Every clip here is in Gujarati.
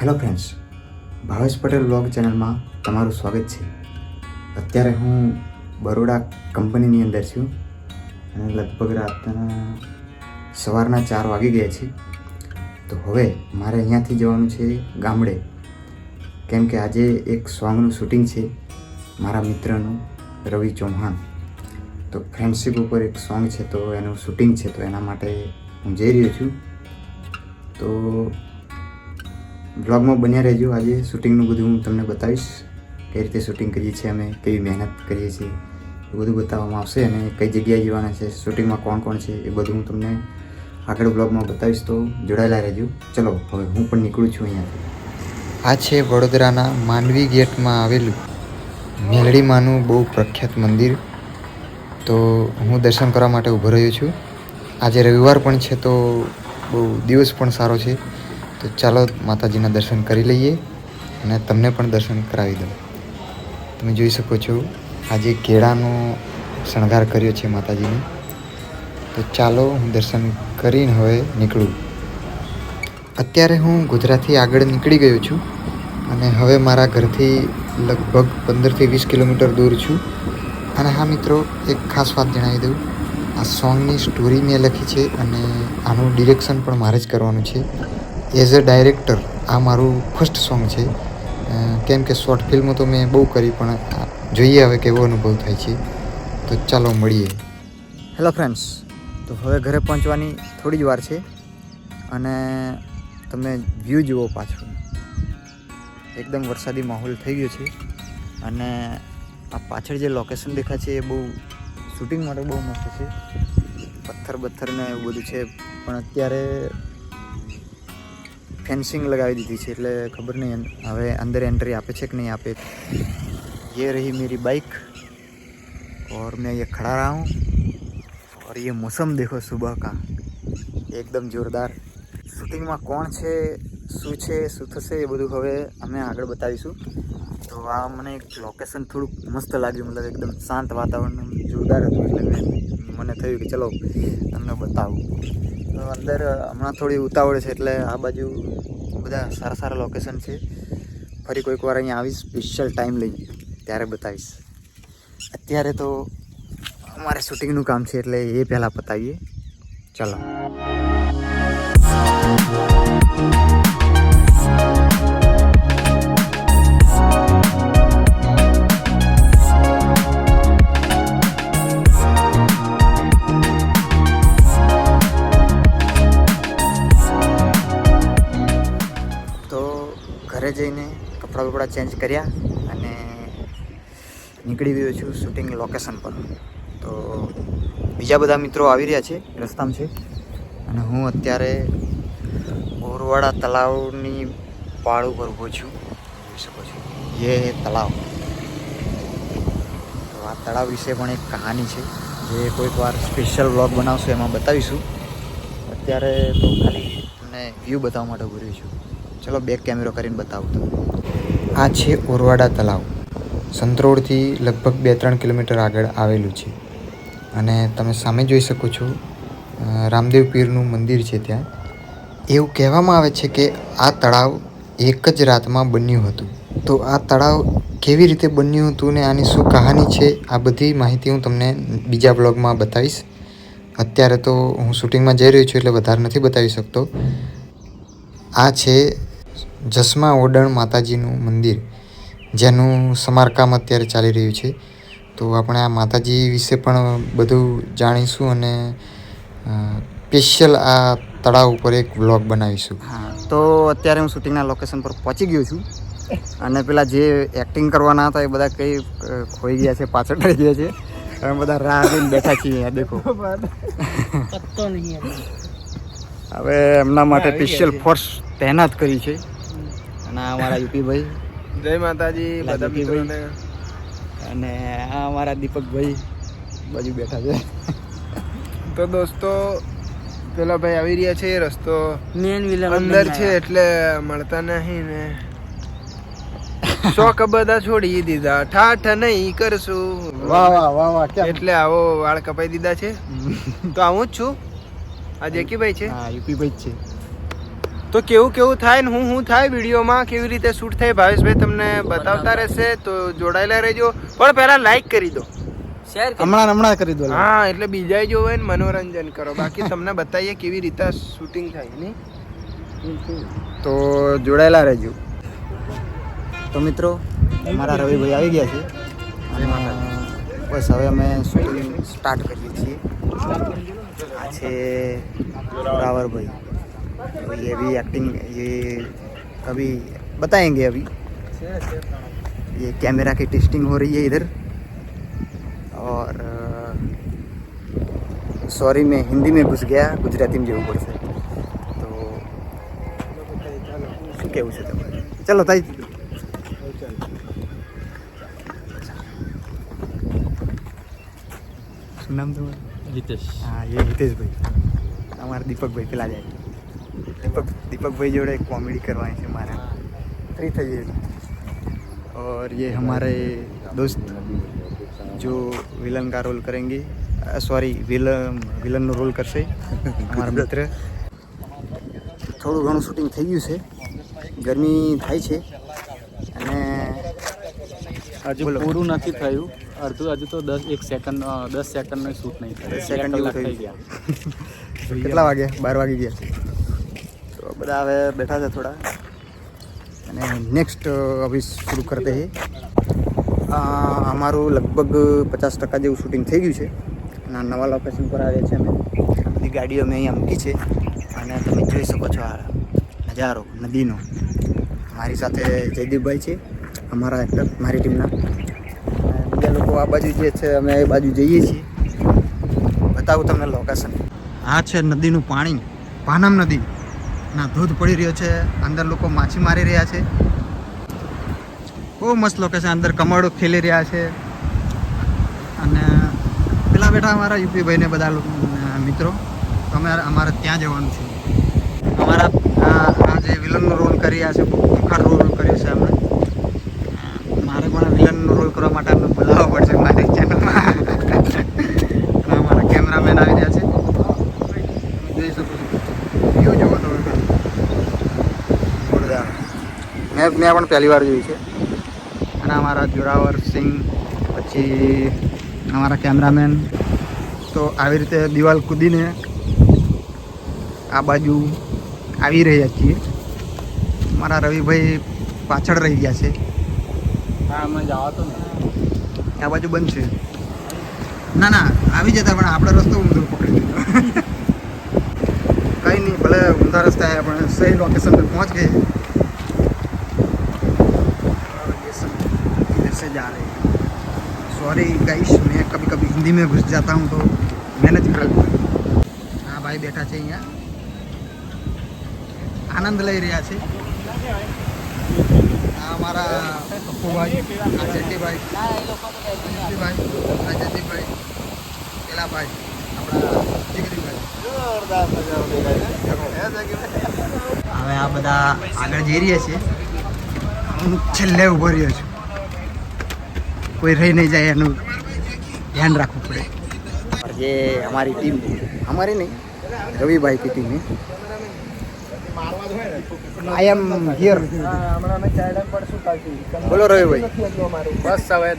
Hello friends, Bhavesh Patel blog ચેનલમાં તમારું સ્વાગત છે. અત્યારે હું બરોડા કંપનીની અંદર છું અને લગભગ રાતના સવારના ચાર વાગી ગયા છે. તો હવે મારે અહીંયાથી જવાનું છે ગામડે. કેમ કે આજે એક સોંગનું શૂટિંગ છે મારા મિત્રનું, રવિ ચૌહાણ. તો ફ્રેન્ડશિપ ઉપર એક સોંગ છે, તો એનું શૂટિંગ છે, તો એના માટે હું જઈ રહ્યો છું. તો બ્લોગમાં બન્યા રહેજો. આજે શૂટિંગનું બધું હું તમને બતાવીશ. કઈ રીતે શૂટિંગ કરીએ છીએ અમે, કેવી મહેનત કરીએ છીએ, એ બધું બતાવવામાં આવશે અને કઈ જગ્યાએ જવાના છે, શૂટિંગમાં કોણ કોણ છે, એ બધું હું તમને આગળ બ્લોગમાં બતાવીશ. તો જોડાયેલા રહેજો. ચલો, હવે હું પણ નીકળું છું અહીંયાથી. આ છે વડોદરાના માંડવી ગેટમાં આવેલું મેલડીમાનું બહુ પ્રખ્યાત મંદિર. તો હું દર્શન કરવા માટે ઊભો રહ્યો છું. આજે રવિવાર પણ છે, તો બહુ દિવસ પણ સારો છે. તો ચાલો માતાજીના દર્શન કરી લઈએ અને તમને પણ દર્શન કરાવી દઉં. તમે જોઈ શકો છો, આજે કેળાનો શણગાર કર્યો છે માતાજીને તો ચાલો હું દર્શન કરીને હવે નીકળું. અત્યારે હું ગુજરાતથી આગળ નીકળી ગયો છું અને હવે મારા ઘરથી લગભગ પંદરથી વીસ કિલોમીટર દૂર છું. અને હા મિત્રો, એક ખાસ વાત જણાવી દઉં. આ સોંગની સ્ટોરી મેં લખી છે અને આનું ડિરેક્શન પણ મારે જ કરવાનું છે. એઝ અ ડાયરેક્ટર આ મારું ફર્સ્ટ સોંગ છે. કેમ કે શોર્ટ ફિલ્મો તો મેં બહુ કરી, પણ જોઈએ હવે કેવો અનુભવ થાય છે. તો ચાલો મળીએ. હેલો ફ્રેન્ડ્સ તો હવે ઘરે પહોંચવાની થોડી જ વાર છે અને તમે વ્યૂ જુઓ પાછું એકદમ વરસાદી માહોલ થઈ ગયો છે અને આ પાછળ જે લોકેશન દેખાય છે એ બહુ શૂટિંગ માટે બહુ મસ્ત છે. પથ્થર બથ્થર ને એવું બધું છે, પણ અત્યારે ફેન્સિંગ લગાવી દીધી છે એટલે ખબર નહીં હવે અંદર એન્ટ્રી આપે છે કે નહીં આપે ये रही मेरी बाइक और मैं ये खड़ा रहा हूँ और ये मौसम देखो सुबह का એકદમ જોરદાર શૂટિંગમાં કોણ છે શું છે શું થશે એ બધું હવે અમે આગળ બતાવીશું તો આ મને એક લોકેશન થોડુંક મસ્ત લાગ્યું મતલબ એકદમ શાંત વાતાવરણ જોરદાર હતું એટલે મેં મને થયું કે ચલો તમને બતાવું અંદર હમણાં થોડી ઉતાવળ છે એટલે આ બાજુ બધા સારા સારા લોકેશન છે. ફરી કોઈક વાર અહીંયા આવીશ સ્પેશિયલ ટાઈમ લઈને ત્યારે બતાવીશ. અત્યારે તો અમારે શૂટિંગનું કામ છે એટલે એ પહેલાં બતાવીએ ચાલો. કપડાં ચેન્જ કર્યા અને નીકળી ગયો છું શૂટિંગ લોકેશન પર. તો બીજા બધા મિત્રો આવી રહ્યા છે, રસ્તામાં છે. અને હું અત્યારે ઓરવાડા તળાવની પાળ ઉપર ઊભો છું. જોઈ શકો છો. જે તળાવ. તો આ તળાવ વિશે પણ એક કહાની છે. જે કોઈક વાર સ્પેશિયલ વ્લોગ બનાવશું, એમાં બતાવીશું. અત્યારે તો ખાલી તમને વ્યૂ બતાવવા માટે ઊભો રહ્યો છું. ચલો બેક કેમેરો કરીને બતાવું તો આ છે ઓરવાડા તળાવ. સંતરોડથી લગભગ બે ત્રણ કિલોમીટર આગળ આવેલું છે. અને તમે સામે જોઈ શકો છો રામદેવ પીરનું મંદિર છે ત્યાં. એવું કહેવામાં આવે છે કે આ તળાવ એક જ રાતમાં બન્યું હતું. તો આ તળાવ કેવી રીતે બન્યું હતું ને આની શું કહાની છે, આ બધી માહિતી હું તમને બીજા બ્લોગમાં બતાવીશ. અત્યારે તો હું શૂટિંગમાં જઈ રહ્યો છું એટલે વધારે નથી બતાવી શકતો. આ છે જસમા ઓડણ માતાજીનું મંદિર જેનું સમારકામ અત્યારે ચાલી રહ્યું છે. તો આપણે આ માતાજી વિશે પણ બધું જાણીશું અને સ્પેશિયલ આ તળાવ ઉપર એક વ્લોગ બનાવીશું. હા તો અત્યારે હું શૂટિંગના લોકેશન પર પહોંચી ગયો છું. અને પેલા જે એક્ટિંગ કરવાના હતા એ બધા કઈ ખોઈ ગયા છે પાછળ રહી ગયા છે. અમે બધા રાહ જોઈને બેઠા છીએ દેખો. પત્તો નહીં હતો. હવે એમના માટે સ્પેશિયલ ફોર્સ તૈનાત કરી છે. અને આ અમારા યુપીભાઈ. જય માતાજી બધા મિત્રોને. અને આ અમારા દીપકભાઈ બાજુ બેઠા છે. તો દોસ્તો પેલા ભાઈ આવી રહ્યા છે રસ્તો. મેન વિલન અંદર છે એટલે મળતા નહીં ને. શોખ બધા છોડી દીધા. ઠાઠ નહીં કરશું. વાહ વાહ વાહ વાહ એટલે આવો વાળ કપાઈ દીધા છે. તો આવું જ છું. આ જેકીભાઈ છે? હા યુપીભાઈ જ છે. તો કેવું કેવું થાય ને હું હું થાય વિડીયોમાં કેવી રીતે શૂટ થાય ભાવેશભાઈ તમને બતાવતા રહેશે તો જોડાયેલા રહેજો. પણ પહેલા લાઈક કરી દો. શેર હમણાં હમણાં કરી દો હા એટલે બીજા જોવે ને મનોરંજન કરો. બાકી તમને બતાવીએ કેવી રીતે શૂટિંગ થાય નહીં? તો જોડાયેલા રહેજો. તો મિત્રો અમારા રવિભાઈ આવી ગયા છે. અને બસ હવે અમે શૂટિંગ સ્ટાર્ટ કરીએ છીએ. આ છે રાવરભાઈ तो ये भी एक्टिंग ये अभी बताएँगे अभी। ये कैमरा की टेस्टिंग हो रही है इधर। और सॉरी मैं हिंदी में घुस गया गुजराती में जो ऊपर से તો उसे तो चलो ताई। नाम तुम्हारा? हितेश हाँ ये हितेश भाई। हाँ, हमारे दीपक भाई પેલા જાય दीपक दीपक भाई जोड़े कॉमेडी करवाए थे हमारे फ्री था ये और ये हमारे दोस्त जो विलन का रोल करेंगे सॉरी विलन વિલનનો રોલ કરશે અમારા મિત્ર થોડું ઘણું શૂટિંગ થઈ ગયું છે ગરમી થાય છે અને હજુ બોલો. પૂરું નથી થયું અડધું હજુ તો દસ એક સેકન્ડ દસ સેકન્ડનો શૂટ નહીં થયું દસ સેકન્ડ બે જેવું કલાક થઈ થઈ ગયા કેટલા વાગ્યા બાર વાગી ગયા બધા હવે બેઠા છે થોડા. અને નેક્સ્ટ હવે શરૂ કરતે હે. અમારું લગભગ પચાસ ટકા જેવું શૂટિંગ થઈ ગયું છે. અને નવા લોકેશન પર આવ્યા છે અમે. બધી ગાડીઓ અમે અહીંયા મૂકી છે. અને તમે જોઈ શકો છો આ નજારો, નદીનો. મારી સાથે જયદીપભાઈ છે, અમારા એક્ટર મારી ટીમના બીજા લોકો આ બાજુ જે છે, અમે એ બાજુ જઈએ છીએ. બતાવું તમને લોકેશન આ છે નદીનું પાણી, પાનમ નદી. ના ધોધ પડી રહ્યો છે. અંદર લોકો માછી મારી રહ્યા છે. બહુ મસ્ત લોકેશન અંદર કમળો ખેલી રહ્યા છે. અને પેલા બેઠા અમારા યુપી ભાઈને બધા મિત્રો. અમે અમારે ત્યાં જવાનું છે. અમારા, આ જે વિલનનો રોલ કરી રહ્યા છે બહુ ખુખાર રોલ કર્યો છે અમે મારે પણ વિલનનો રોલ કરવા માટે અમને બોલાવવા પડશે મારી ચેનલમાં અમારા કેમેરામેન આવી રહ્યા છે. જોઈ શકો છો. જોરદાર. મેં મેં પણ પહેલી વાર જોયું છે. અને અમારા જોરાવર સિંહ પછી અમારા કેમેરામેન. તો આવી રીતે દિવાલ કૂદીને આ બાજુ આવી રહ્યા છીએ. મારા રવિભાઈ પાછળ રહી ગયા છે. હા અમે જવા તો ને આ બાજુ બંધ છે. ના ના આવી જતા પણ આપણે રસ્તો ઊંધો પકડી નહીં बड़े उमदा रस्ता है अपने सही लोकेशन पर पहुँच गए सॉरी गाइश मैं कभी कभी हिंदी में घुस जाता हूँ तो मेहनत तो कर हाँ भाई बैठा चाहिए यहाँ। आनंद ले रहा है। हाँ, हमारा पप्पू भाई अजयटी भाई। भाई भाई भाई भाई। હવે આ બધા આગળ જઈ રહ્યા છે. હું છેલ્લે ઊભો રહ્યો છું. કોઈ રહી નહીં જાય એનું ધ્યાન રાખવું પડે. જે અમારી ટીમ અમારી નહીં રવિભાઈ કી ટીમ આઈ એમ હિયર બોલો રવિભાઈ. બસ હવે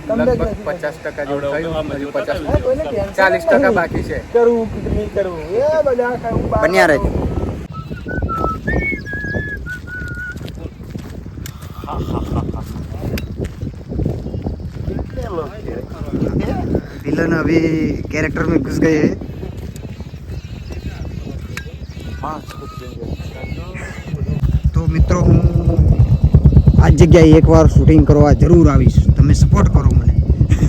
પચાસ ટકા જેવું પચાસ ચાલીસ ટકા બાકી છે. કરવું કરવું એ બન્યા રહેજો. विलन अभी कैरेक्टर में घुस गए हैं તો મિત્રો હું આ જગ્યાએ એકવાર શૂટિંગ કરવા જરૂર આવીશ તમે સપોર્ટ કરો મને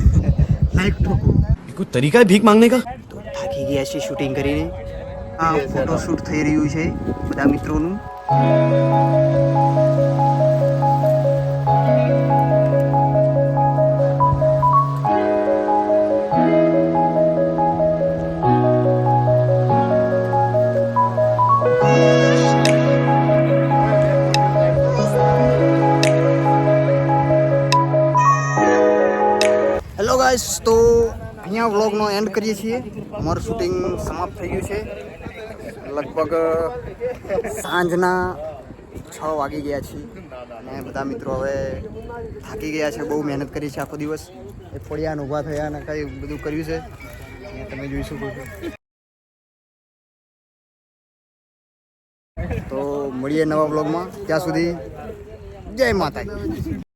લાઈક ઠોકો कोई तरीका है भीख मांगने का તો થાકી ગયા છે શૂટિંગ કરીને આ ફોટો શૂટ થઈ રહ્યું છે બધા મિત્રોનું ગાઈસ, તો અહીંયા વ્લોગનો એન્ડ કરીએ છીએ. અમારું શૂટિંગ સમાપ્ત થઈ ગયું છે. લગભગ સાંજના છ વાગી ગયા છીએ. અને બધા મિત્રો હવે થાકી ગયા છે, બહુ મહેનત કરી છે આખો દિવસ. એ ફળિયાને ઊભા થયા અને કંઈ બધું કર્યું છે. તમે જોઈ શકો છો. તો મળીએ નવા બ્લોગમાં ત્યાં સુધી જય માતાજી.